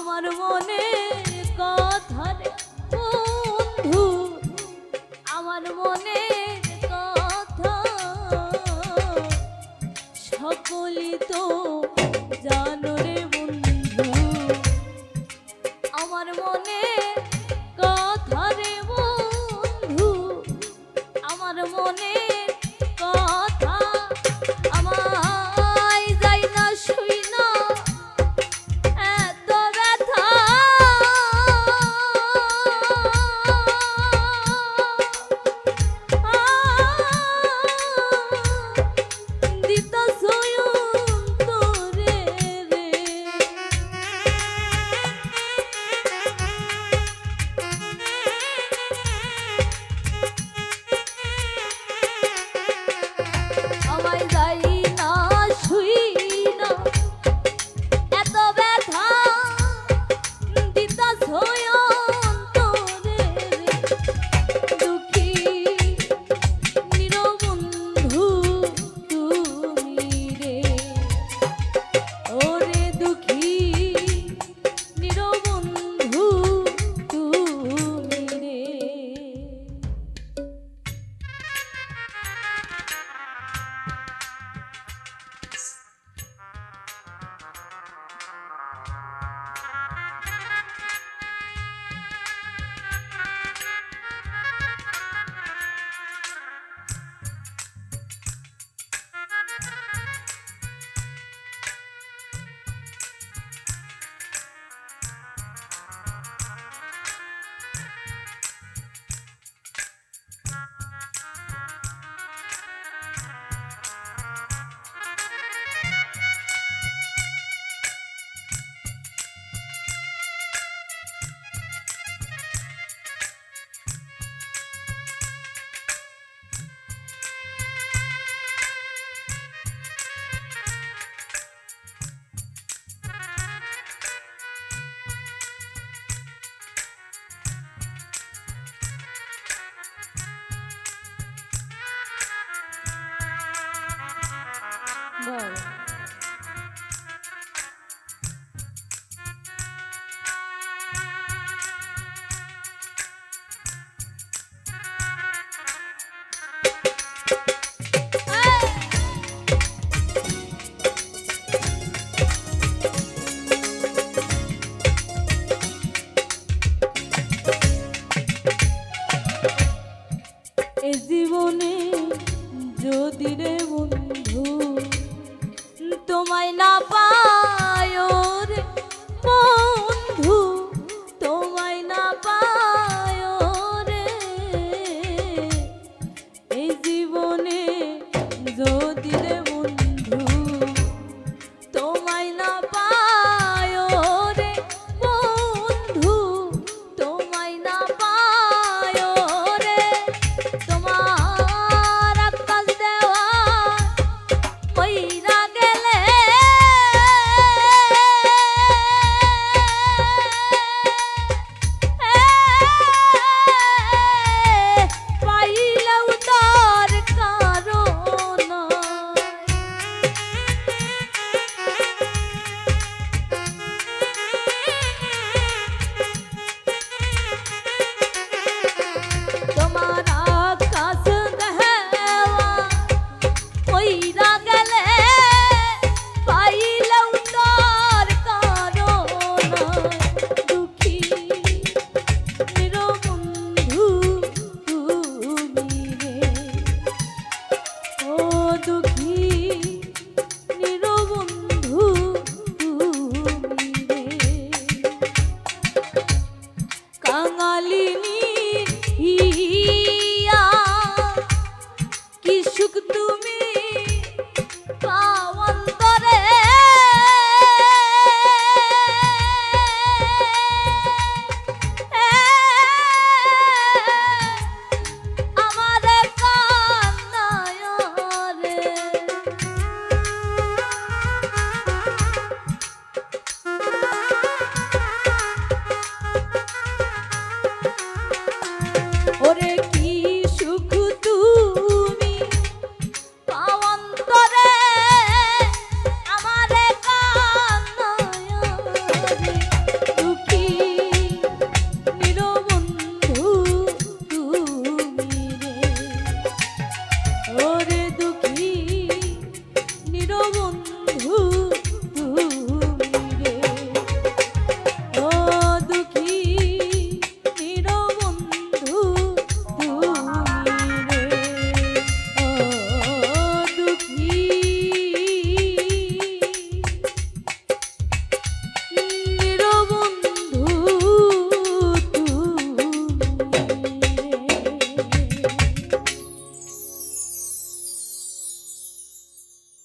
আমার মনে কথা রে বন্ধু, আমার মনে কথা। সকলি তো জানো রে বন্ধু, আমার মনে কথা রে বন্ধু, আমার মনে কথা 不